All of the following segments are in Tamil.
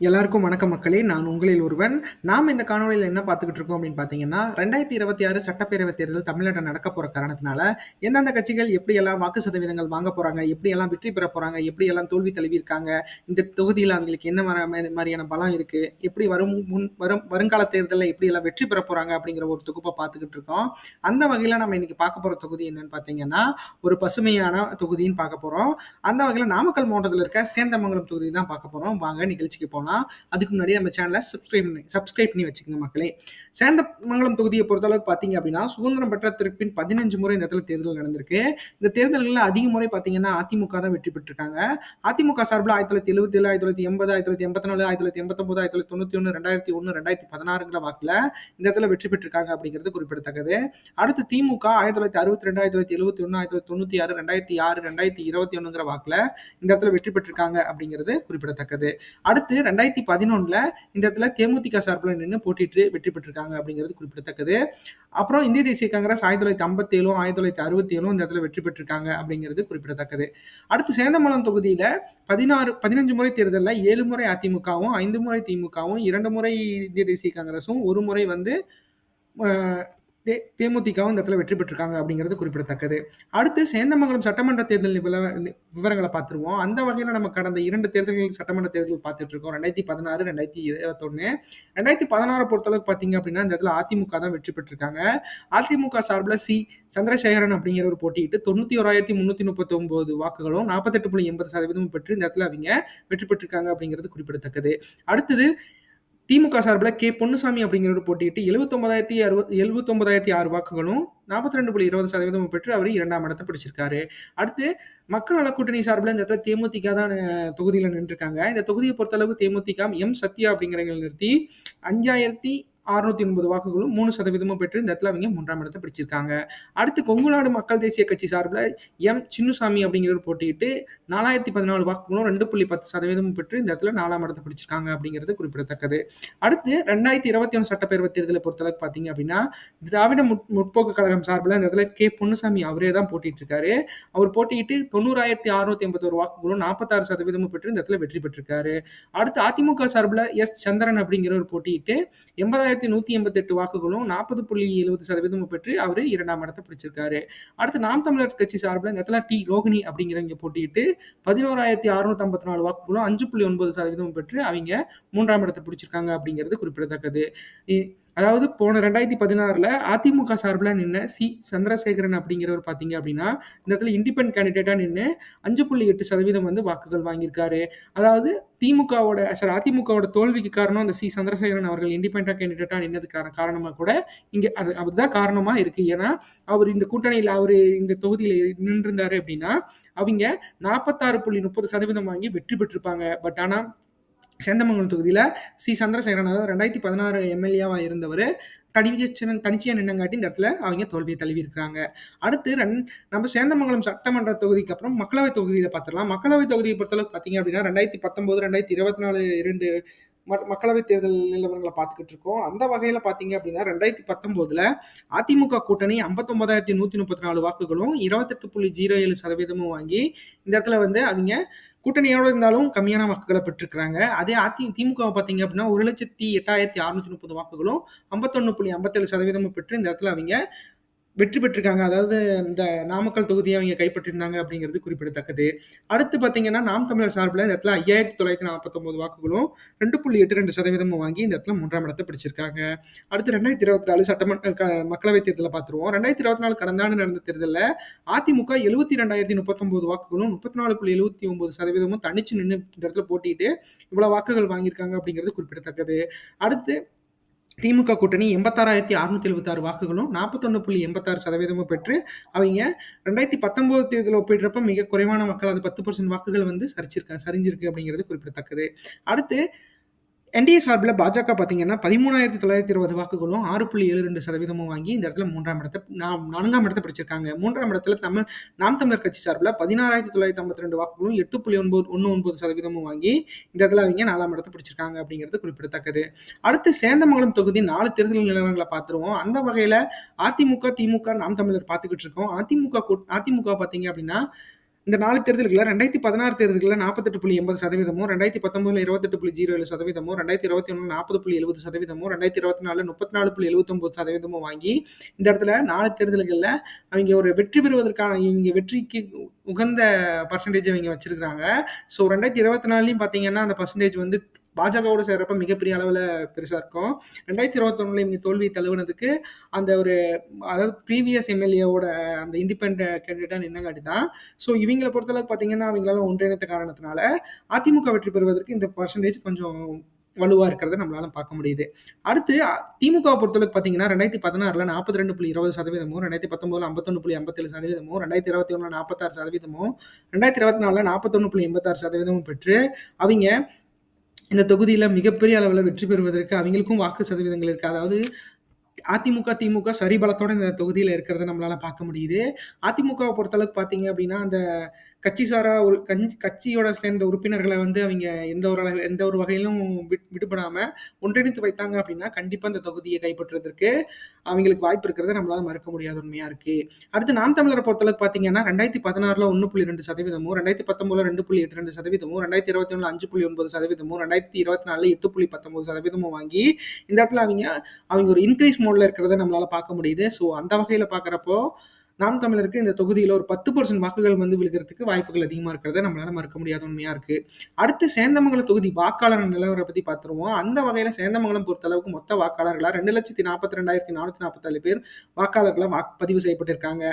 எல்லாருக்கும் வணக்க மக்களே. நான் உங்களில் ஒருவன். நாம் இந்த காணொலியில் என்ன பார்த்துக்கிட்டு இருக்கோம் அப்படின்னு பார்த்தீங்கன்னா ரெண்டாயிரத்தி இருபத்தி ஆறு சட்டப்பேரவை தேர்தல் தமிழ்நாட்டில் நடக்க போகிற காரணத்தினால எந்தெந்த கட்சிகள் எப்படியெல்லாம் வாக்கு சதவீதங்கள் வாங்க போகிறாங்க எப்படியெல்லாம் வெற்றி பெற போகிறாங்க எப்படியெல்லாம் தோல்வி தழுவி இருக்காங்க இந்த தொகுதியில் அவங்களுக்கு என்ன மாதிரியான பலம் இருக்குது எப்படி வரும் முன் வரும் வருங்கால தேர்தலில் எப்படியெல்லாம் வெற்றி பெற போகிறாங்க அப்படிங்கிற ஒரு தொகுப்பை பார்த்துக்கிட்டு இருக்கோம். அந்த வகையில் நம்ம இன்னைக்கு பார்க்க போகிற தொகுதி என்னன்னு பார்த்தீங்கன்னா ஒரு பசுமையான தொகுதின்னு பார்க்க போகிறோம் அந்த வகையில் நாமக்கல் மாவட்டத்தில் இருக்க சேந்தமங்கலம் தொகுதி தான் பார்க்க போகிறோம் வாங்க நிகழ்ச்சிக்கு போகலாம் அதுக்கு முன்னாடி நம்ம சேனலை சப்ஸ்கிரைப் பண்ணி சப்ஸ்கிரைப் பண்ணி வச்சுக்கோங்க மக்களே. சேந்தமங்கலம் தொகுதியை பொறுத்தளவு பார்த்தீங்க அப்படின்னா சுதந்திரம் பெற்ற திருப்பின் பதினஞ்சு முறை இந்த இடத்துல தேர்தல் நடந்திருக்கு. இந்த தேர்தல்களில் அதிக முறை பார்த்தீங்கன்னா அதிமுக தான் வெற்றி பெற்றிருக்காங்க. அதிமுக சார்பில் ஆயிரத்தி தொள்ளாயிரத்தி எழுபத்தி ஏழு ஆயிரத்தி தொள்ளாயிரத்தி எண்பது ஆயிரத்தி தொள்ளாயிரத்தி எண்பத்தி நாலு ஆயிரத்தி தொள்ளாயிரத்தி எண்பத்தொம்பது ஆயிரத்தி தொள்ளாயிரத்தி தொண்ணூற்றி ஒன்று ரெண்டாயிரத்தி ஒன்று ரெண்டாயிரத்தி பதினாறுங்கிற வாக்கில் இந்த இடத்துல வெற்றி பெற்றிருக்காங்க அப்படிங்கிறது குறிப்பிடத்தக்கது. அடுத்து திமுக ஆயிரத்தி தொள்ளாயிரத்தி அறுபத்தி ரெண்டு ஆயிரத்தி தொள்ளாயிரத்தி எழுபத்தி ஒன்று ஆயிரத்தி தொள்ளாயிரத்தி தொண்ணூற்றி ஆறு ரெண்டாயிரத்தி ஆறு ரெண்டாயிரத்தி இருபத்தி ஒன்றுங்கிற வாக்கில் இந்த இடத்துல வெற்றி பெற்றிருக்காங்க அப்படிங்கிறது குறிப்பிடத்தக்கது. அடுத்து ரெண்டாயிரத்தி பதினொன்றில் இந்த இடத்துல தேமுதிக சார்பில் நின்று போட்டிட்டு வெற்றி பெற்றிருக்காங்க அப்படிங்கிறது குறிப்பிடத்தக்கது. அப்புறம் இந்திய தேசிய காங்கிரஸ் ஆயிரத்தி தொள்ளாயிரத்தி ஐம்பத்தேழும் ஆயிரத்தி தொள்ளாயிரத்தி அறுபத்தி ஏழும் இந்த இடத்துல வெற்றி பெற்றிருக்காங்க அப்படிங்கிறது குறிப்பிடத்தக்கது. அடுத்து சேந்தமலம் தொகுதியில் பதினாறு பதினஞ்சு முறை தேர்தலில் ஏழு முறை அதிமுகவும் ஐந்து முறை திமுகவும் இரண்டு முறை இந்திய தேசிய காங்கிரஸும் ஒரு முறை வந்து தே- தேமுதிகவும் இந்த இடத்துல வெற்றி பெற்றிருக்காங்க அப்படிங்கிறது குறிப்பிடத்தக்கது. அடுத்து சேந்தமங்கலம் சட்டமன்ற தேர்தல் விவரங்களை பார்த்துருவோம். அந்த வகையில் நம்ம கடந்த இரண்டு தேர்தல்கள் சட்டமன்ற தேர்தல் பார்த்துட்டு இருக்கோம் ரெண்டாயிரத்தி பதினாறு ரெண்டாயிரத்தி இருபத்தொன்னு ரெண்டாயிரத்தி பதினாறு பொறுத்தளவுக்கு பார்த்தீங்க அப்படின்னா இந்த இடத்துல அதிமுக தான் வெற்றி பெற்றிருக்காங்க. அதிமுக சார்பில் சி சந்திரசேகரன் அப்படிங்கிற ஒரு போட்டியிட்டு தொண்ணூற்றி ஓராயிரத்தி முந்நூற்றி முப்பத்தி ஒன்பது வாக்குகளும் நாற்பத்தெட்டு புள்ளி எண்பது சதவீதமும் பெற்று இந்த இடத்துல அவங்க வெற்றி பெற்றிருக்காங்க அப்படிங்கிறது குறிப்பிடத்தக்கது. அடுத்தது திமுக சார்பில் கே பொன்னுசாமி அப்படிங்கிறவர் போட்டியிட்டு எழுபத்தொன்பதாயிரத்தி அறுபது எழுபத்தொன்பதாயிரத்தி ஆறு வாக்குகளும் நாற்பத்தி ரெண்டு புள்ளி இருபது சதவீதமும் பெற்று அவர் இரண்டாம் இடத்தை பிடிச்சிருக்காரு. அடுத்து மக்கள் நல கூட்டணி சார்பில் இந்த இடத்துல தேமுதிக தான் தொகுதியில் நின்றுருக்காங்க. இந்த தொகுதியை பொறுத்தளவு தேமுதிக எம் சத்யா அப்படிங்கிறவங்களை நிறுத்தி அஞ்சாயிரத்தி அறுநூத்தி ஒன்பது வாக்குகளும் மூணு சதவீதமும் பெற்று இந்த இடத்துல அவங்க மூன்றாம் இடத்தை பிடிச்சிருக்காங்க. அடுத்து கொங்குநாடு மக்கள் தேசிய கட்சி சார்பில் எம் சின்னுசாமி அப்படிங்கிறவர் போட்டியிட்டு நாலாயிரத்தி பதினாலு வாக்குகளும் ரெண்டு புள்ளி பத்து சதவீதமும் பெற்று இந்த இடத்துல நாலாம் இடத்தை பிடிச்சிருக்காங்க அப்படிங்கிறது குறிப்பிடத்தக்கது. அடுத்து ரெண்டாயிரத்தி இருபத்தி ஒன்று சட்டப்பேரவை தேர்தலை பொறுத்தளவுக்கு பார்த்தீங்க அப்படின்னா திராவிட முற்- முற்போக்கு கழகம் சார்பில் இந்த இடத்துல கே பொன்னுசாமி அவரே தான் போட்டிட்டு இருக்காரு அவர் போட்டியிட்டு தொண்ணூறாயிரத்தி அறுநூத்தி எண்பத்தோரு வாக்குகளும் நாற்பத்தாறு சதவீதமும் பெற்று இந்த இடத்துல வெற்றி பெற்றிருக்காரு. அடுத்து அதிமுக சார்பில் எஸ் சந்திரன் அப்படிங்கிறவர் போட்டியிட்டு எண்பதாயிரத்தி நூத்தி எண்பத்தெட்டு வாக்குகளும் நாற்பது புள்ளி எழுபது சதவீதமும் பெற்று அவர் இரண்டாம் இடத்தை பிடிச்சிருக்காரு. அடுத்து நாம் தமிழர் கட்சி சார்பில் இந்த இடத்துல டி ரோஹிணி அப்படிங்கிறவங்க போட்டியிட்டு பதினோராயிரத்தி அறுநூத்தி ஐம்பத்தி நாலு வாக்குகளும் அஞ்சு புள்ளி ஒன்பது சதவீதம் பெற்று அவங்க மூன்றாம் இடத்தை பிடிச்சிருக்காங்க அப்படிங்கிறது குறிப்பிடத்தக்கது. அதாவது போன ரெண்டாயிரத்தி பதினாறுல அதிமுக சார்பில் நின்று சி. சந்திரசேகரன் அப்படிங்கிறவர் பார்த்தீங்க அப்படின்னா இந்த இடத்துல இண்டிபெண்ட் கேண்டிடேட்டாக நின்று அஞ்சு புள்ளி எட்டு சதவீதம் வந்து வாக்குகள் வாங்கியிருக்காரு. அதாவது திமுகவோட சாரி அதிமுகவோட தோல்விக்கு காரணம் அந்த சி. சந்திரசேகரன் அவர்கள் இண்டிபெண்டாக கேண்டிடேட்டாக நின்னதுக்கான காரணமாக கூட இங்கே அது அதுதான் காரணமாக இருக்கு. ஏன்னா அவர் இந்த கூட்டணியில் அவர் இந்த தொகுதியில் நின்றிருந்தாரு அப்படின்னா அவங்க நாற்பத்தாறு புள்ளி முப்பது சதவீதம் வாங்கி வெற்றி பெற்றிருப்பாங்க. பட் ஆனால் சேந்தமங்கலம் தொகுதியில் சி. சந்திரசேகரன் அதாவது ரெண்டாயிரத்தி பதினாறு எம்எல்ஏவாக இருந்தவர் தனிச்சன் தனிச்சையா நின்னங்காட்டி இந்த இடத்துல அவங்க தோல்வியை தழுவி இருக்கிறாங்க. அடுத்து ரெண் நம்ம சேந்தமங்கலம் சட்டமன்ற தொகுதிக்கு அப்புறம் மக்களவை தொகுதியில் பார்த்துடலாம் மக்களவை தொகுதியை பொறுத்தளவுக்கு பார்த்தீங்க அப்படின்னா ரெண்டாயிரத்தி பத்தொம்போது ரெண்டாயிரத்தி இருபத்தி நாலு இரண்டு மக்களவை தேர்தல் நிலவரங்களை பார்த்துக்கிட்டு இருக்கோம். அந்த வகையில் பார்த்தீங்க அப்படின்னா ரெண்டாயிரத்தி பத்தொம்போதில் அதிமுக கூட்டணி ஐம்பத்தொம்பதாயிரத்தி நூற்றி முப்பத்தி நாலு வாக்குகளும் இருபத்தெட்டு புள்ளி ஜீரோ ஏழு சதவீதமும் வாங்கி இந்த இடத்துல வந்து அவங்க கூட்டணியோட இருந்தாலும் கம்மியான வாக்குகளை பெற்றிருக்கிறாங்க. அதே அதி திமுக பார்த்தீங்க அப்படின்னா ஒரு லட்சத்தி எட்டாயிரத்தி அறுநூத்தி முப்பது வாக்குகளும் ஐம்பத்தொன்னு புள்ளி ஐம்பத்தேழு சதவீதமும் பெற்று இந்த இடத்துல அவங்க வெற்றி பெற்றிருக்காங்க. அதாவது இந்த நாமக்கல் தொகுதியை அவங்க கைப்பற்றிருந்தாங்க அப்படிங்கிறது குறிப்பிடத்தக்கது. அடுத்து பார்த்தீங்கன்னா நாம் தமிழர் சார்பில் இந்த இடத்துல ஐயாயிரத்தி தொள்ளாயிரத்தி நாற்பத்தொம்போது வாக்குகளும் ரெண்டு புள்ளி எட்டு ரெண்டு சதவீதமும் வாங்கி இந்த இடத்துல மூன்றாம் இடத்தை பிடிச்சிருக்காங்க. அடுத்து ரெண்டாயிரத்தி இருபத்தி நாலு சட்டமன்ற மக்களவைத் தேர்தலில் பார்த்துருவோம். ரெண்டாயிரத்தி இருபத்தி நாலு கடந்த ஆண்டு நடந்த தேர்தலில் அதிமுக எழுபத்தி ரெண்டாயிரத்தி முப்பத்தொம்போது வாக்குகளும் முப்பத்தி நாலு புள்ளி எழுபத்தி ஒன்பது சதவீதமும் தனிச்சு நின்று இந்த இடத்துல போட்டிட்டு இவ்வளோ வாக்குகள் வாங்கியிருக்காங்க அப்படிங்கிறது குறிப்பிடத்தக்கது. அடுத்து திமுக கூட்டணி எண்பத்தாறாயிரத்தி அறுநூத்தி எழுபத்தாறு வாக்குகளும் நாற்பத்தொன்னு புள்ளி எண்பத்தாறு சதவீதமும் பெற்று அவங்க ரெண்டாயிரத்தி பத்தொன்பது தேர்தல் ஒப்பிடுறப்ப மிக குறைவான மக்கள் அது பத்து பர்சன்ட் வாக்குகள் வந்து சரிச்சிருக்க சரிஞ்சிருக்கு அப்படிங்கிறது குறிப்பிடத்தக்கது. அடுத்து என்டிஏ சார்பில் பாஜக பார்த்தீங்கன்னா பதிமூணாயிரத்தி தொள்ளாயிரத்தி இருபது வாக்குகளும் ஆறு புள்ளி ஏழு ரெண்டு சதவீதமும் வாங்கி இந்த இடத்துல மூன்றாம் இடத்தை நாம் நான்காம் இடத்தை பிடிச்சிருக்காங்க. மூன்றாம் இடத்துல தமிழ் நாம் தமிழர் கட்சி சார்பில் பதினாறாயிரத்தி தொள்ளாயிரத்தி ஐம்பத்தி ரெண்டு வாக்குகளும் எட்டு புள்ளி ஒன்பது ஒன்று ஒன்பது சதவீதமும் வாங்கி இந்த இடத்துல அவங்க நாலாம் இடத்தை பிடிச்சிருக்காங்க அப்படிங்கிறது குறிப்பிடத்தக்கது. அடுத்து சேந்தமங்கலம் தொகுதி நாலு தேர்தல் நிலவரங்களை பார்த்துருவோம். அந்த வகையில் அதிமுக திமுக நாம் தமிழர் பார்த்துக்கிட்டு இருக்கோம். அதிமுக அதிமுக பார்த்தீங்க அப்படின்னா இந்த நாலு தேர்தல்களில் ரெண்டாயிரத்தி பதினாறு தேர்தல்களில் நாற்பத்தெட்டு புள்ளி எண்பது சதவீதமும் ரெண்டாயிரத்தி பத்தொன்பதுல இருபத்தெட்டு புள்ளி ஜீரோ ஏழு சதவீதமும் ரெண்டாயிரத்தி இருபத்தி ஒன்று நாற்பது புள்ளி எழுபது சதவீதமும் ரெண்டாயிரத்தி இருபத்தி நாலு முப்பத்தி நாலு புள்ளி எழுபத்தொம்பது சதவீதமும் வாங்கி இந்த இடத்துல நாலு தேர்தல்களில் அவங்க ஒரு வெற்றி பெறுவதற்கான இவங்க வெற்றிக்கு உகந்த பர்சன்டேஜ் அவங்க வச்சிருக்கிறாங்க. ஸோ ரெண்டாயிரத்தி இருபத்தி நாலுலையும் பார்த்தீங்கன்னா அந்த பர்சன்டேஜ் வந்து பாஜகவோட சேர்றப்ப மிகப்பெரிய அளவில் பெருசாக இருக்கும். ரெண்டாயிரத்தி இருபத்தொன்னுல இவங்க தோல்வி தழுவுனதுக்கு அந்த ஒரு அதாவது ப்ரீவியஸ் எம்எல்ஏவோட அந்த இண்டிபெண்ட் கேண்டிடேட்டாக நின்னங்காட்டி தான். ஸோ இவங்களை பொறுத்தளவுக்கு பார்த்தீங்கன்னா அவங்களால ஒன்றிணைத்த காரணத்தினால அதிமுக வெற்றி பெறுவதற்கு இந்த பர்சன்டேஜ் கொஞ்சம் வலுவாக இருக்கிறத நம்மளால பார்க்க முடியுது. அடுத்து திமுக பொறுத்தளவுக்கு பார்த்தீங்கன்னா ரெண்டாயிரத்தி பதினாறுல நாற்பத்தி ரெண்டு புள்ளி இருபது சதவீதமும் ரெண்டாயிரத்தி பத்தொன்பதுல ஐம்பத்தொன்று புள்ளி ஐம்பத்தேழு சதவீதமும் ரெண்டாயிரத்தி இருபத்தி ஒன்றில் நாற்பத்தாறு சதவீதமும் ரெண்டாயிரத்தி இருபத்தி நாலில் நாற்பத்தொன்று புள்ளி எண்பத்தாறு சதவீதமும் பெற்று அவங்க இந்த தொகுதியில் மிகப்பெரிய அளவில் வெற்றி பெறுவதற்கு அவங்களுக்கும் வாக்கு சதவீதங்கள் இருக்குது அதாவது அதிமுக திமுக சரிபலத்தோட இந்த தொகுதியில் இருக்கிறத நம்மளால பார்க்க முடியுது. அதிமுகவை பொறுத்தளவுக்கு பார்த்தீங்க அப்படின்னா அந்த கட்சி சாரா ஒரு கஞ்சி கட்சியோட சேர்ந்த உறுப்பினர்களை வந்து அவங்க எந்த ஒரு அளவு எந்த ஒரு வகையிலும் விட் விடுபடாம ஒன்றிணைத்து வைத்தாங்க அப்படின்னா கண்டிப்பா இந்த தொகுதியை கைப்பற்றுவதற்கு அவங்களுக்கு வாய்ப்பு இருக்கிறத நம்மளால மறுக்க முடியாத உண்மையா இருக்கு. அடுத்து நாம் தமிழரை பொறுத்தளவுக்கு பாத்தீங்கன்னா ரெண்டாயிரத்தி பதினாறுல ஒன்று புள்ளி ரெண்டு சதவீதமும் ரெண்டாயிரத்தி பத்தொன்பதுல ரெண்டு புள்ளி எட்டு ரெண்டு சதவீதமும் ரெண்டாயிரத்தி இருபத்தி ஒண்ணுல அஞ்சு புள்ளி ஒன்பது சதவீதமும் ரெண்டாயிரத்தி இருபத்தி நாலு எட்டு புள்ளி பத்தொன்பது சதவீதமும் வாங்கி இந்த இடத்துல அவங்க அவங்க ஒரு இன்க்ரீஸ் மோட்ல இருக்கிறத நம்மளால பார்க்க முடியுது. ஸோ அந்த வகையில பாக்குறப்போ நாம் தமிழருக்கு இந்த தொகுதியில் ஒரு பத்து பர்சன்ட் வாக்குகள் வந்து விழுகிறதுக்கு வாய்ப்புகள் அதிகமாக இருக்கிறத நம்மளால மறுக்க முடியாத உண்மையாக இருக்குது அடுத்து சேந்தமங்கலம் தொகுதி வாக்காளர் நிலவரை பற்றி பார்த்துருவோம். அந்த வகையில் சேந்தமங்கலம் பொறுத்தளவுக்கு மொத்த வாக்காளர்களாக ரெண்டு லட்சத்தி நாற்பத்தி ரெண்டாயிரத்தி நானூற்றி நாற்பத்தாலு பேர் வாக்காளர்களாக வாக்கு பதிவு செய்யப்பட்டிருக்காங்க.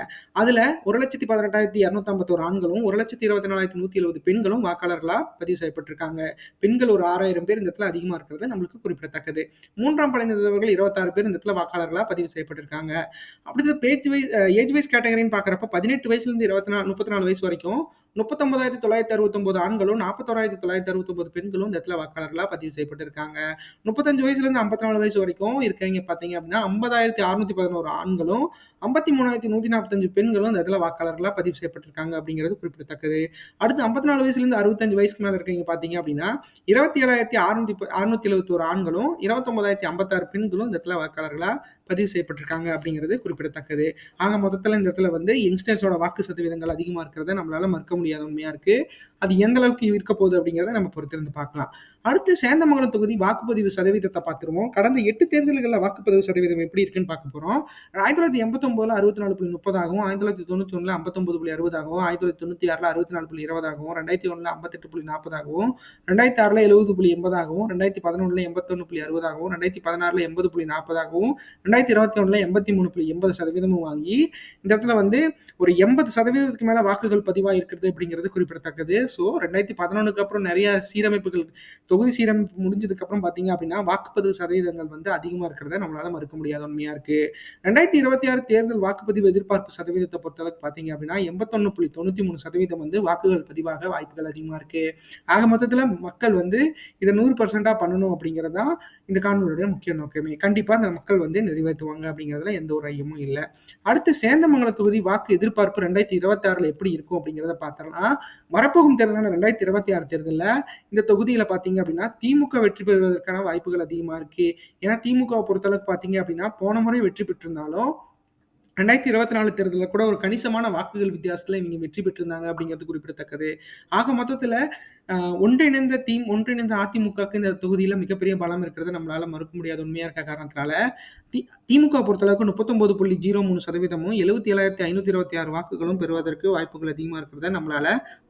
அதில் ஒரு லட்சத்தி பதினெட்டாயிரத்தி இரநூத்தம்பத்தோரு ஆண்களும் ஒரு லட்சத்தி இருபத்தி நாலாயிரத்தி நூற்றி எழுபது பெண்களும் வாக்காளர்களாக பதிவு செய்யப்பட்டிருக்காங்க. பெண்கள் ஒரு ஆறாயிரம் பேர் இந்த இடத்துல அதிகமாக இருக்கிறது நம்மளுக்கு குறிப்பிடத்தக்கது. மூன்றாம் படையினர்கள் இருபத்தாறு பேர் இந்த இடத்துல வாக்காளர்களாக பதிவு செய்யப்பட்டிருக்காங்க. அப்படி பேஜ் வைஸ் ஏஜ் வைஸ் கேட்டகரின்னு பார்க்குறப்ப பதினெட்டு வயசுலேருந்து இருபத்தி நாலு முப்பத்தி நாலு வயசு வரைக்கும் முப்பத்தொன்பதாயிரத்தி தொள்ளாயிரத்தி அறுபத்தொம்பது ஆண்களும் நாற்பத்தோராயிரத்தி தொள்ளாயிரத்தி அறுபத்தொம்பது பெண்களும் இந்த இடத்துல வாக்காளர்களாக பதிவு செய்யப்பட்டிருக்காங்க முப்பத்தஞ்சு வயசுலேருந்து ஐம்பத்தி நாலு வயசு வரைக்கும் இருக்கீங்க பார்த்தீங்க அப்படின்னா ஐம்பதாயிரத்தி அறுநூத்தி பதினோரு ஆண்களும் ஐம்பத்தி மூணாயிரத்தி நூற்றி நாற்பத்தஞ்சு பெண்களும் இந்த இடத்துல வாக்காளர்களாக பதிவு செய்யப்பட்டிருக்காங்க அப்படிங்கிறது குறிப்பிடத்தக்கது. அடுத்து ஐம்பத்தி நாலு வயசுலேருந்து அறுபத்தஞ்சு வயசுக்கு மேலே இருக்கீங்க பார்த்தீங்க அப்படின்னா இருபத்தி ஏழாயிரத்தி அறுநூத்தி அறுநூத்தி எழுபத்தோரு ஆண்களும் இருபத்தொன்பதாயிரத்தி ஐம்பத்தாறு பெண்களும் இந்த இடத்துல வாக்காளர்களாக பதிவு செய்யப்பட்டிருக்காங்க அப்படிங்கிறது குறிப்பிடத்தக்கது. ஆக மொத்தத்தில் இந்த இடத்துல வந்து யங்ஸ்டர்ஸோட வாக்கு சதவீதங்கள் அதிகமாக இருக்கிறத நம்மளால மறுக்க முடியாத உண்மையாக இருக்குது அது எந்த அளவுக்கு இருக்க போகுது அப்படிங்கிறத நம்ம பொறுத்திருந்து பார்க்கலாம். அடுத்து சேந்தமங்கலம் தொகுதி வாக்குப்பதிவு சதவீதத்தை பார்த்துருவோம். கடந்த எட்டு தேர்தல்களில் வாக்குப்பதிவு சதவீதம் எப்படி இருக்குன்னு பார்க்க போகிறோம் ஆயிரத்தி தொள்ளாயிரத்தி எண்பத்தொம்போதில் அறுபத்தி நாலு புள்ளி முப்பதாகவும் ஆயிரத்தி தொள்ளாயிரத்தி தொண்ணூற்றி ஒண்ணுல ஐம்பத்தொன்பது புள்ளி அறுபதாகவும் ஆயிரத்தி தொள்ளாயிரத்தி தொண்ணூற்றி ஆறுல அறுபத்தி நாலு புள்ளி இருபதாகவும் ரெண்டாயிரத்தி ஒன்றில் ஐம்பத்தெட்டு புள்ளி நாற்பதாகவும் ரெண்டாயிரத்தி ஆறுல எழுபது புள்ளி எண்பதாகவும் ரெண்டாயிரத்தி பதினொன்றுல எண்பத்தொன்னு புள்ளி அறுபதாகவும் ரெண்டாயிரத்தி பதினாறில் எண்பது புள்ளி நாற்பதாகவும் ரெண்டாயிரத்தி இருபத்தி ஒண்ணுல எண்பத்தி மூணு புள்ளி எண்பது சதவீதமும் வாங்கி இந்த இடத்துல வந்து ஒரு எண்பது சதவீதத்துக்கு மேல வாக்குகள் பதிவாக இருக்கிறது அப்படிங்கிறது குறிப்பிடத்தக்கது. ஸோ ரெண்டாயிரத்தி பதினொன்றுக்கு அப்புறம் நிறைய சீரமைப்புகள் தொகுதி சீரமைப்பு முடிஞ்சதுக்கு அப்புறம் பாத்தீங்க அப்படின்னா வாக்குப்பதிவு சதவீதங்கள் வந்து அதிகமா இருக்கிறத நம்மளால மறுக்க முடியாத உண்மையா இருக்கு. ரெண்டாயிரத்தி இருபத்தி ஆறு தேர்தல் வாக்குப்பதிவு எதிர்பார்ப்பு சதவீதத்தை பொறுத்தளவுக்கு பாத்தீங்க அப்படின்னா எண்பத்தொன்னு புள்ளி தொண்ணூத்தி மூணு சதவீதம் வந்து வாக்குகள் பதிவாக வாய்ப்புகள் அதிகமா இருக்கு. ஆக மொத்தத்துல மக்கள் வந்து இதை நூறு பர்சன்டா பண்ணணும் அப்படிங்கிறது தான் இந்த காணொலியோட முக்கிய நோக்கமே. கண்டிப்பா அந்த மக்கள் வந்து நிறைவேற்றுவாங்க அப்படிங்கிறதுல எந்த ஒரு ஐயமும் இல்லை. அடுத்து சேந்தமங்கலம் தொகுதி வாக்கு எதிர்பார்ப்பு ரெண்டாயிரத்தி இருபத்தி ஆறுல எப்படி இருக்கும் அப்படிங்கிறத பார்த்தோம்னா வரப்போகும் தேர்தலான ரெண்டாயிரத்தி இருபத்தி ஆறு தேர்தலில் இந்த தொகுதியில் பார்த்தீங்க அப்படின்னா திமுக வெற்றி பெறுவதற்கான வாய்ப்புகள் அதிகமாக இருக்கு. ஏன்னா திமுகவை பொறுத்தளவுக்கு பார்த்தீங்க அப்படின்னா போன முறை வெற்றி பெற்றிருந்தாலும் ரெண்டாயிரத்தி இருபத்தி நாலு தேர்தலில் கூட ஒரு கணிசமான வாக்குகள் வித்தியாசத்தில் இவங்க வெற்றி பெற்றிருந்தாங்க அப்படிங்கிறது குறிப்பிடத்தக்கது. ஆக மொத்தத்தில் ஒன்றிணைந்த தீம் ஒன்றிணைந்த அதிமுகவுக்கு இந்த தொகுதியில் மிகப்பெரிய பலம் இருக்கிறத நம்மளால மறுக்க முடியாத உண்மையாக இருக்க காரணத்தினால தி திமுக பொறுத்தளவுக்கு முப்பத்தொன்பது புள்ளி ஜீரோ மூணு சதவீதமும் எழுபத்தி ஏழாயிரத்தி ஐநூத்தி இருபத்தி ஆறு வாக்குகளும் பெறுவதற்கு வாய்ப்புகள் அதிகமாக இருக்கிறத நம்மளால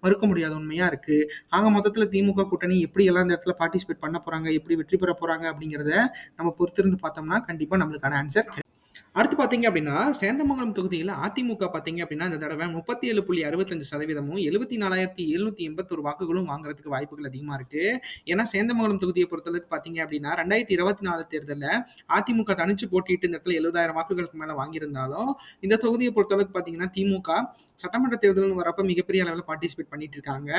மறுக்க முடியாத உண்மையாக இருக்கு. ஆக மொத்தத்தில் திமுக கூட்டணி எப்படி எல்லாம் இந்த இடத்துல பார்ட்டிசிபேட் பண்ண போறாங்க எப்படி வெற்றி பெற போறாங்க அப்படிங்கிறத நம்ம பொறுத்திருந்து பார்த்தோம்னா கண்டிப்பாக நம்மளுக்கான ஆன்சர் அடுத்து பார்த்தீங்க அப்படின்னா சேந்தமங்கலம் தொகுதியில் அதிமுக பார்த்தீங்க அப்படின்னா இந்த தடவை முப்பத்தி ஏழு புள்ளி அறுபத்தஞ்சு சதவீதமும் எழுபத்தி நாலாயிரத்தி எழுநூத்தி எண்பத்தொரு வாக்குகளும் வாங்குறதுக்கு வாய்ப்புகள் அதிகமாக இருக்கு. ஏன்னா சேந்தமங்கலம் தொகுதியை பொறுத்தளவுக்கு பார்த்தீங்க அப்படின்னா ரெண்டாயிரத்தி இருபத்தி நாலு தேர்தலில் அதிமுக தனிச்சு போட்டிட்டு இந்த இடத்துல எழுபதாயிரம் வாக்குகளுக்கு மேலே வாங்கியிருந்தாலும் இந்த தொகுதியை பொறுத்தளவுக்கு பார்த்தீங்கன்னா திமுக சட்டமன்ற தேர்தல்னு வரப்ப மிகப்பெரிய அளவில் பார்ட்டிசிபேட் பண்ணிட்டு இருக்காங்க.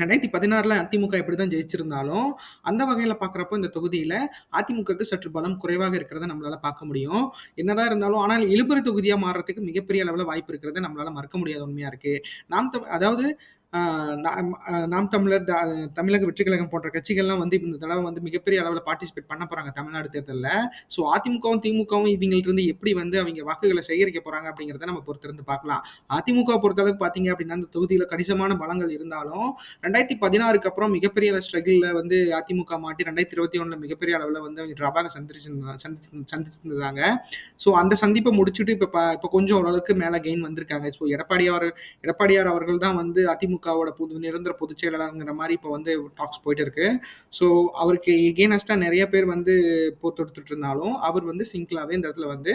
ரெண்டாயிரத்தி பதினாறுல அதிமுக இப்படிதான் ஜெயிச்சிருந்தாலும் அந்த வகையில பாக்குறப்போ இந்த தொகுதியில அதிமுகக்கு சற்று பலம் குறைவாக இருக்கிறத நம்மளால பார்க்க முடியும். என்னதான் இருந்தாலும் ஆனால் இழுபறி தொகுதியா மாறுறதுக்கு மிகப்பெரிய அளவுல வாய்ப்பு இருக்கிறத நம்மளால மறக்க முடியாத உண்மையா இருக்கு. நாம் அதாவது நாம் நாம் தமிழர் த- தமிழக வெற்றி கழகம் போன்ற கட்சிகள்லாம் வந்து இந்த தடவை வந்து மிகப்பெரிய அளவில் பார்ட்டிசிபேட் பண்ண போறாங்க தமிழ்நாடு தேர்தலில். ஸோ அதிமுகவும் திமுகவும் இவங்கள்ட்ட இருந்து எப்படி வந்து அவங்க வாக்குகளை சேகரிக்க போறாங்க அப்படிங்கிறத நம்ம பொறுத்திருந்து பார்க்கலாம். அதிமுக பொறுத்தளவுக்கு பார்த்தீங்க அப்படின்னா அந்த தொகுதியில் கணிசமான பலங்கள் இருந்தாலும் ரெண்டாயிரத்தி பதினாறுக்கு அப்புறம் மிகப்பெரிய ஸ்ட்ரகிளில் வந்து அதிமுக மாட்டி ரெண்டாயிரத்தி இருபத்தி ஒன்றில் மிகப்பெரிய அளவில் வந்து அவங்க ட்ராபாக சந்திச்சு சந்திச்சு சந்திச்சிருந்தாங்க. ஸோ அந்த சந்திப்பை முடிச்சுட்டு இப்போ இப்போ கொஞ்சம் ஓரளவுக்கு மேலே கெயின் வந்திருக்காங்க. ஸோ எடப்பாடியார் எடப்பாடியார் அவர்கள் தான் வந்து அதிமுக அதிமுகவோட புது நிரந்தர பொதுச் செயலாளருங்கிற மாதிரி இப்போ வந்து டாக்ஸ் போயிட்டு இருக்கு ஸோ அவருக்கு எகேனஸ்டாக நிறைய பேர் வந்து போர் தொடுத்துட்டு இருந்தாலும் அவர் வந்து சிங்கிளாகவே இந்த இடத்துல வந்து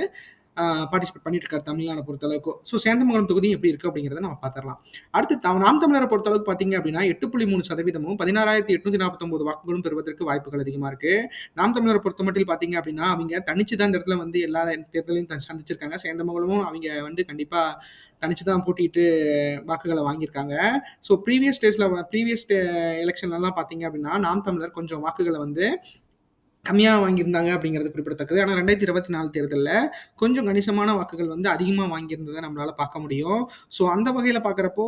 பார்ட்டிசிபேட் பண்ணிட்டு இருக்காரு தமிழ்நாடு பொறுத்தளவுக்கு. ஸோ சேந்தமங்கலம் தொகுதி எப்படி இருக்கு அப்படிங்கிறத நம்ம பார்த்துடலாம். அடுத்து த- நாம் தமிழரை பொறுத்தளவுக்கு பார்த்தீங்க அப்படின்னா எட்டு புள்ளி மூணு சதவீதமும் பதினாறாயிரத்தி எட்நூத்தி நாற்பத்தொன்பது வாக்குகளும் பெறுவதற்கு வாய்ப்புகள் அதிகமாக இருக்கு. நாம் தமிழரை பொறுத்த மட்டும் பார்த்தீங்க அப்படின்னா அவங்க தனிச்சு தான் இந்த இடத்துல வந்து எல்லா தேர்தலையும் த- சந்திச்சிருக்காங்க. சேந்தமங்கலமும் அவங்க வந்து கண்டிப்பாக தனிச்சு தான் போட்டிட்டு வாக்குகளை வாங்கியிருக்காங்க. ஸோ ப்ரீவியஸ் டேஸில் ப்ரீவியஸ் எலெக்ஷன்லலாம் பார்த்தீங்க அப்படின்னா நாம் தமிழர் கொஞ்சம் வாக்குகளை வந்து கம்மியாக வாங்கியிருந்தாங்க அப்படிங்கிறது குறிப்பிடத்தக்கது. ஆனால் ரெண்டாயிரத்தி இருபத்தி நாலு தேர்தலில் கொஞ்சம் கணிசமான வாக்குகள் வந்து அதிகமாக வாங்கியிருந்ததை நம்மளால் பார்க்க முடியும். ஸோ அந்த வகையில் பார்க்குறப்போ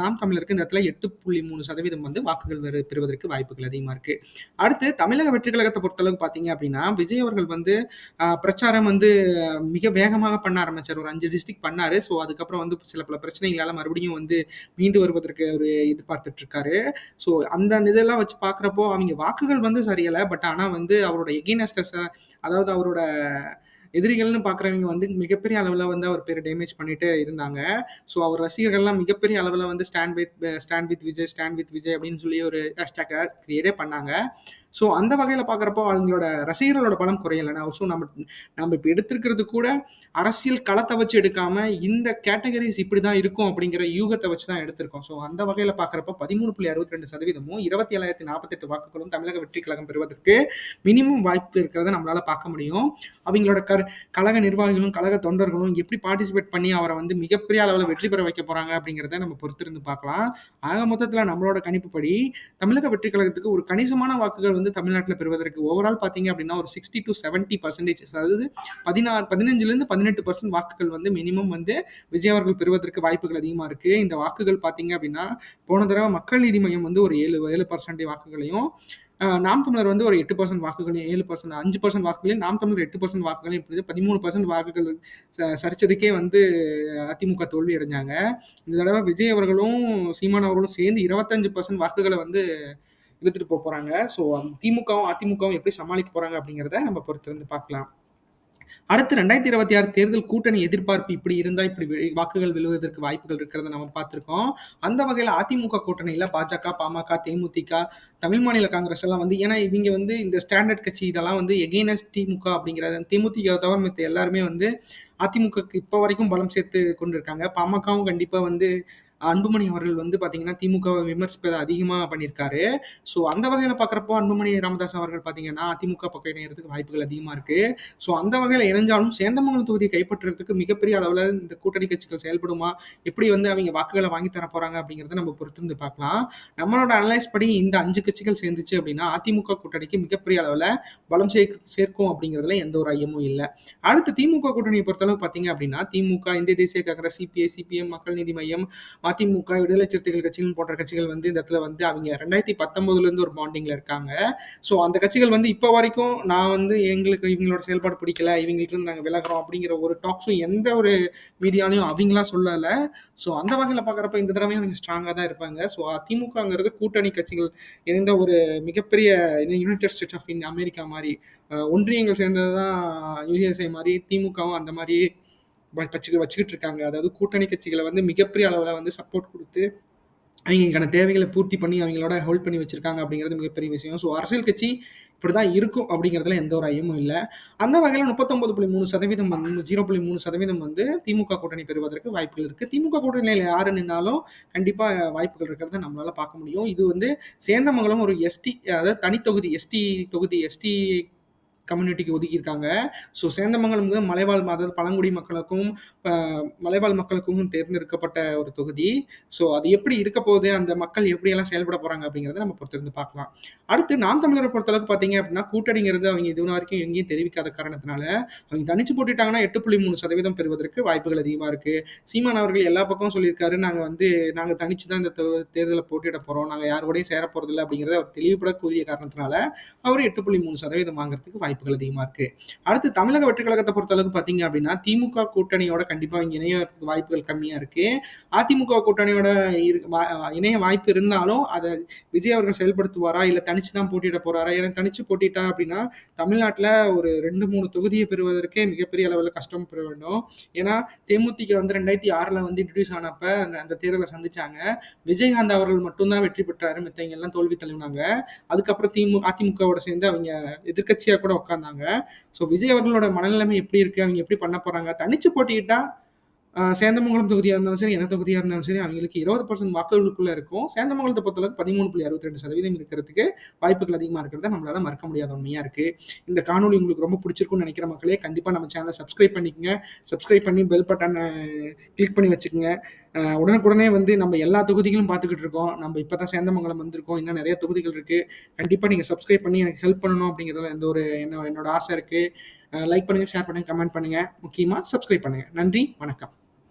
நாம் தமிழருக்கு இந்த இடத்துல எட்டு புள்ளி மூணு சதவீதம் வந்து வாக்குகள் வரு பெறுவதற்கு வாய்ப்புகள் அதிகமாக இருக்குது அடுத்து தமிழக வெற்றி கழகத்தை பொறுத்தளவுக்கு பார்த்தீங்க அப்படின்னா விஜய் அவர்கள் வந்து பிரச்சாரம் வந்து மிக வேகமாக பண்ண ஆரம்பிச்சார். ஒரு அஞ்சு டிஸ்ட்ரிக் பண்ணார். ஸோ அதுக்கப்புறம் வந்து சில பல பிரச்சனைகளால் மறுபடியும் வந்து மீண்டு வருவதற்கு ஒரு எதிர்பார்த்துட்ருக்காரு ஸோ அந்த இதெல்லாம் வச்சு பார்க்குறப்போ அவங்க வாக்குகள் வந்து சரியில்லை. பட் ஆனால் வந்து அவரோட எகெயினஸ்டர்ஸ் அதாவது அவரோட எதிரிகள்னு பார்க்குறவங்க வந்து மிகப்பெரிய அளவில் வந்து அவர் பேர் டேமேஜ் பண்ணிட்டு இருந்தாங்க. ஸோ அவர் ரசிகர்கள்லாம் மிகப்பெரிய அளவில் வந்து stand with stand with Vijay stand with Vijay அப்படின்னு சொல்லி ஒரு ஹேஷ்டேக்கை கிரியேட்டே பண்ணாங்க. ஸோ அந்த வகையில் பார்க்குறப்போ அவங்களோட ரசிகர்களோட பலம் குறையலைன்னா ஸோ நம்ம நம்ம இப்போ எடுத்திருக்கிறது கூட அரசியல் களத்தை வச்சு எடுக்காம இந்த கேட்டகரிஸ் இப்படி தான் இருக்கும் அப்படிங்கிற யூகத்தை வச்சு தான் எடுத்திருக்கோம். ஸோ அந்த வகையில் பார்க்குறப்ப பதிமூணு புள்ளி அறுபத்தி ரெண்டு சதவீதமும் இருபத்தி ஏழாயிரத்தி நாற்பத்தெட்டு வாக்குகளும் தமிழக வெற்றி கழகம் பெறுவதற்கு மினிமம் வாய்ப்பு இருக்கிறத நம்மளால பார்க்க முடியும். அவங்களோட கர் கழக நிர்வாகிகளும் கழக தொண்டர்களும் எப்படி பார்ட்டிசிபேட் பண்ணி அவரை வந்து மிகப்பெரிய அளவில் வெற்றி பெற வைக்க போறாங்க அப்படிங்கிறத நம்ம பொறுத்திருந்து பார்க்கலாம். ஆக மொத்தத்தில் நம்மளோட கணிப்புப்படி தமிழக வெற்றி கழகத்துக்கு ஒரு கணிசமான வாக்குகள் வந்து தமிழ்நாட்டில் பெறுவதற்கு ஓவரால் பார்த்தீங்க அப்படின்னா ஒரு சிக்ஸ்டி டு செவன்ட்டி பர்சன்டேஜ் அதாவது பதினாறு பதினஞ்சுலேருந்து பதினெட்டு பர்சன்ட் வாக்குகள் வந்து மினிமம் வந்து விஜய் அவர்கள் பெறுவதற்கு வாய்ப்புகள் அதிகமாக இருக்கு. இந்த வாக்குகள் பார்த்தீங்க அப்படின்னா போன தடவை மக்கள் நீதி மையம் வந்து ஒரு ஏழு ஏழு பர்சன்டேஜ் வாக்குகளையும் நாம் தமிழர் வந்து ஒரு எட்டு பர்சன்ட் வாக்குகளையும் ஏழு பர்சன்ட் அஞ்சு பர்சன்ட் வாக்குகளையும் நாம் தமிழர் எட்டு பர்சன்ட் வாக்குகளையும் இப்படி பதிமூணு பர்சன்ட் வாக்குகள் சரிச்சதுக்கே வந்து அதிமுக தோல்வி அடைஞ்சாங்க. இந்த தடவை விஜய் அவர்களும் சீமான் அவர்களும் சேர்ந்து இருபத்தஞ்சு பர்சன்ட் வாக்குகளை வந்து இழுத்துட்டு போக போறாங்க. ஸோ திமுகவும் அதிமுகவும் எப்படி சமாளிக்க போறாங்க அப்படிங்கிறத நம்ம பொறுத்திருந்து பார்க்கலாம். அடுத்து ரெண்டாயிரத்தி இருபத்தி ஆறு தேர்தல் கூட்டணி எதிர்பார்ப்பு இப்படி இருந்தா இப்படி வாக்குகள் விழுவதற்கு வாய்ப்புகள் இருக்கிறத நம்ம பார்த்திருக்கோம். அந்த வகையில அதிமுக கூட்டணியில பாஜக பாமக தேமுதிக தமிழ் மாநில காங்கிரஸ் எல்லாம் வந்து ஏன்னா இவங்க வந்து இந்த ஸ்டாண்டர்ட் கட்சி இதெல்லாம் வந்து எகெயினஸ்ட் திமுக அப்படிங்கிறத தேமுதிக தவிர மத்த எல்லாருமே வந்து அதிமுகக்கு இப்போ வரைக்கும் பலம் சேர்த்து கொண்டிருக்காங்க. பாமகவும் கண்டிப்பா வந்து அன்புமணி அவர்கள் வந்து பார்த்தீங்கன்னா திமுகவை விமர்சிப்பதை அதிகமாக பண்ணியிருக்காரு. ஸோ அந்த வகையில் பார்க்குறப்போ அன்புமணி ராமதாஸ் அவர்கள் பார்த்தீங்கன்னா அதிமுக பக்கம் இணையறதுக்கு வாய்ப்புகள் அதிகமாக இருக்கு. ஸோ அந்த வகையில் இணைஞ்சாலும் சேந்தமங்கலம் தொகுதியை கைப்பற்றுறதுக்கு மிகப்பெரிய அளவில் இந்த கூட்டணி கட்சிகள் செயல்படுமா? எப்படி வந்து அவங்க வாக்குகளை வாங்கி தர போகிறாங்க அப்படிங்கிறத நம்ம பொறுத்திருந்து பார்க்கலாம் நம்மளோட அனலைஸ் படி இந்த அஞ்சு கட்சிகள் சேர்ந்துச்சு அப்படின்னா அதிமுக கூட்டணிக்கு மிகப்பெரிய அளவில் பலம் சேர்க் சேர்க்கும் அப்படிங்கிறதுல எந்த ஒரு ஐயமும் இல்லை. அடுத்து திமுக கூட்டணியை பொறுத்தளவு பார்த்தீங்க அப்படின்னா திமுக இந்திய தேசிய காங்கிரஸ் சிபிஐ சிபிஎம் மக்கள் நீதி மையம் அதிமுக விடுதலை சிறுத்தைகள் கட்சிகள் போன்ற கட்சிகள் வந்து இந்த இடத்துல வந்து அவங்க ரெண்டாயிரத்தி பத்தொன்பதுல இருந்து ஒரு பாண்டிங்ல இருக்காங்க. ஸோ அந்த கட்சிகள் வந்து இப்போ வரைக்கும் நான் வந்து எங்களுக்கு இவங்களோட செயல்பாடு பிடிக்கல இவங்களுக்கு இருந்து நாங்கள் விலகிறோம் அப்படிங்கிற ஒரு டாக்ஸும் எந்த ஒரு மீடியாலையும் அவங்களா சொல்லலை. ஸோ அந்த வகையில் பார்க்குறப்ப இந்த தடவையும் அவங்க ஸ்ட்ராங்காக தான் இருப்பாங்க. ஸோ அதிமுகங்கிறது கூட்டணி கட்சிகள் இணைந்த ஒரு மிகப்பெரிய United States of in America மாதிரி ஒன்றியங்கள் சேர்ந்தது தான் யுஎஸ்ஐ மாதிரி திமுகவும் அந்த மாதிரி வச்சு வச்சுக்கிட்டு இருக்காங்க அதாவது கூட்டணி கட்சிகளை வந்து மிகப்பெரிய அளவில் வந்து சப்போர்ட் கொடுத்து அவங்களுக்கான தேவைகளை பூர்த்தி பண்ணி அவங்களோட ஹோல்ட் பண்ணி வச்சிருக்காங்க அப்படிங்கிறது மிகப்பெரிய விஷயம். ஸோ அரசியல் கட்சி இப்படி தான் இருக்கும் அப்படிங்கிறதுல எந்த ஒரு ஐயமும் இல்லை. அந்த வகையில் முப்பத்தொன்பது புள்ளி மூணு சதவீதம் வந்து ஜீரோ புள்ளி மூணு சதவீதம் வந்து திமுக கூட்டணி பெறுவதற்கு வாய்ப்புகள் இருக்குது திமுக கூட்டணியில் யார் நின்னாலும் கண்டிப்பாக வாய்ப்புகள் இருக்கிறத நம்மளால பார்க்க முடியும். இது வந்து சேந்தமங்கலம் ஒரு எஸ்டி அதாவது தனித்தொகுதி எஸ்டி தொகுதி எஸ்டி கம்யூனிட்டிக்கு ஒதுக்கியிருக்காங்க. ஸோ சேந்தமங்கலம் வந்து மலைவாழ் அதாவது பழங்குடி மக்களுக்கும் மலைவாழ் மக்களுக்கும் தேர்ந்தெடுக்கப்பட்ட ஒரு தொகுதி. ஸோ அது எப்படி இருக்க போகுது? அந்த மக்கள் எப்படியெல்லாம் செயல்பட போறாங்க அப்படிங்கிறத நம்ம பொறுத்திருந்து பார்க்கலாம். அடுத்து நாம் தமிழரை பொறுத்தளவுக்கு பார்த்தீங்க அப்படின்னா கூட்டணிங்கிறது அவங்க இது வரைக்கும் எங்கேயும் தெரிவிக்காத காரணத்தினால அவங்க தனிச்சு போட்டுட்டாங்கன்னா எட்டு புள்ளி மூணு சதவீதம் பெறுவதற்கு வாய்ப்புகள் அதிகமாக இருக்கு. சீமான் அவர்கள் எல்லா பக்கமும் சொல்லியிருக்காரு. நாங்கள் வந்து நாங்கள் தனிச்சு தான் இந்த தே- தேர்தலை போட்டியிட போறோம். நாங்கள் யாரோடையும் சேர போறதில்லை அப்படிங்கிறத அவர் தெளிவுபட கூறிய காரணத்தினால அவர் எட்டு புள்ளி மூணு சதவீதம் வாங்குறதுக்கு வாய்ப்பு வாய்ப்புகள் அதிகமாக இருக்கு. அடுத்து தமிழக வெற்றி கழகத்தை பொறுத்தளவுக்கு பார்த்தீங்க அப்படின்னா திமுக கூட்டணியோட கண்டிப்பாக இங்கே இணையறதுக்கு வாய்ப்புகள் கம்மியாக இருக்கு. அதிமுக கூட்டணியோட இரு- வா- இணைய வாய்ப்பு இருந்தாலும் அதை விஜய் அவர்கள் செயல்படுத்துவாரா இல்லை தனிச்சு தான் போட்டியிட போறாரா? ஏன்னா தனிச்சு போட்டிட்டா அப்படின்னா தமிழ்நாட்டில் ஒரு ரெண்டு மூணு தொகுதியை பெறுவதற்கே மிகப்பெரிய அளவில் கஷ்டம் பெற வேண்டும். ஏன்னா தேமுதிக வந்து ரெண்டாயிரத்தி ஆறில் வந்து இன்ட்ரடியூஸ் ஆனப்ப அந்த- அந்த தேர்தலை சந்திச்சாங்க. விஜயகாந்த் அவர்கள் மட்டும்தான் வெற்றி பெற்றாரு மித்தவங்க எல்லாம் தோல்வி தழுவினாங்க. அதுக்கப்புறம் திமுக அதிமுகவோட சேர்ந்து அவங்க எதிர்க்கட்சியாக கூட உட்காந்தாங்க ஸோ விஜய் அவர்களோட மனநிலைமை எப்படி இருக்கு? அவங்க எப்படி பண்ண போறாங்க? தனிச்சு போட்டிக்கிட்டா சேந்தமங்கலம் தொகுதியாக இருந்தாலும் சரி எந்த தொகுதியாக இருந்தாலும் சரி அவங்களுக்கு இருபது பர்சன்ட் வாக்குகளுக்குள்ள இருக்கும். சேந்தமங்கலத்தை பொறுத்தளவுக்கு பதிமூணு புள்ளி அறுபத்தி ரெண்டு சதவீதம் இருக்கிறதுக்கு வாய்ப்புகள் அதிகமாக இருக்கிறத நம்மளால மறக்க முடியாத உண்மையாக இருக்கு. இந்த காணொலி உங்களுக்கு ரொம்ப பிடிச்சிருக்கும்னு நினைக்கிற மக்களே கண்டிப்பாக நம்ம சேனலை சப்ஸ்கிரைப் பண்ணிக்கங்க. சப்ஸ்கிரைப் பண்ணி பெல் பட்டனை கிளிக் பண்ணி வச்சுக்கோங்க. உடனுக்குடனே வந்து நம்ம எல்லா தொகுதிகளும் பார்த்துக்கிட்டு இருக்கோம். நம்ம இப்போ தான் சேந்தமங்கலம் வந்திருக்கோம். இன்னும் நிறைய தொகுதிகள் இருக்குது கண்டிப்பாக நீங்கள் சப்ஸ்கிரைப் பண்ணி எனக்கு ஹெல்ப் பண்ணணும் அப்படிங்கிறதுல எந்த ஒரு என்ன என்னோட ஆசை இருக்குது லைக் பண்ணுங்கள் ஷேர் பண்ணுங்க கமெண்ட் பண்ணுங்கள் முக்கியமாக சப்ஸ்கிரைப் பண்ணுங்க. நன்றி வணக்கம்.